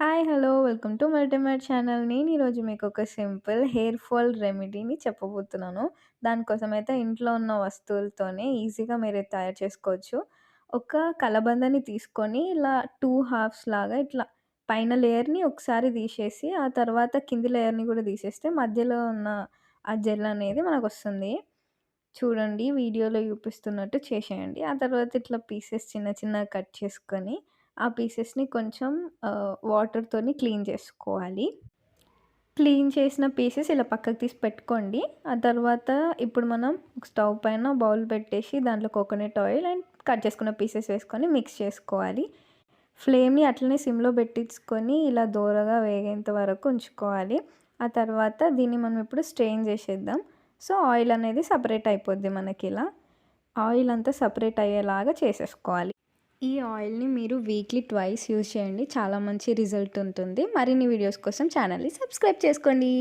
Hi hello welcome to multimate channel. నేను ఈరోజు మీకు ఒక సింపుల్ హెయిర్ ఫాల్ రెమెడీని చెప్పబోతున్నాను. దానికోసం అయితే ఇంట్లో ఉన్న వస్తువులతోనే ఈజీగా మీరు తయారు చేసుకోవచ్చు. ఒక కలబందని తీసుకొని ఇలా టూ హాఫ్స్ లాగా ఇట్లా పైన లేయర్ని ఒకసారి తీసేసి ఆ తర్వాత కింది లేయర్ని కూడా తీసేస్తే మధ్యలో ఉన్న ఆ జెల్ అనేది మనకు వస్తుంది చూడండి వీడియోలో చూపిస్తున్నట్టు చేసేయండి. ఆ తర్వాత ఇట్లా పీసెస్ చిన్న చిన్నగా కట్ చేసుకొని ఆ పీసెస్ని కొంచెం వాటర్తోని క్లీన్ చేసుకోవాలి. క్లీన్ చేసిన పీసెస్ ఇలా పక్కకు తీసి పెట్టుకోండి. ఆ తర్వాత ఇప్పుడు మనం స్టవ్ పైన బౌల్ పెట్టేసి దాంట్లో కోకోనట్ ఆయిల్ అండ్ కట్ చేసుకున్న పీసెస్ వేసుకొని మిక్స్ చేసుకోవాలి. ఫ్లేమ్ని అట్లనే సిమ్లో పెట్టించుకొని ఇలా దూరగా వేగేంత వరకు ఉంచుకోవాలి. ఆ తర్వాత దీన్ని మనం ఇప్పుడు స్ట్రెయిన్ చేసేద్దాం. సో ఆయిల్ అనేది సపరేట్ అయిపోద్ది మనకి ఇలా. ఆయిల్ అంతా సపరేట్ అయ్యేలాగా చేసేసుకోవాలి. ఈ ఆయిల్ని మీరు వీక్లీ ట్వైస్ యూజ్ చేయండి. చాలా మంచి రిజల్ట్ ఉంటుంది. మరిన్ని వీడియోస్ కోసం ఛానల్ని సబ్స్క్రైబ్ చేసుకోండి.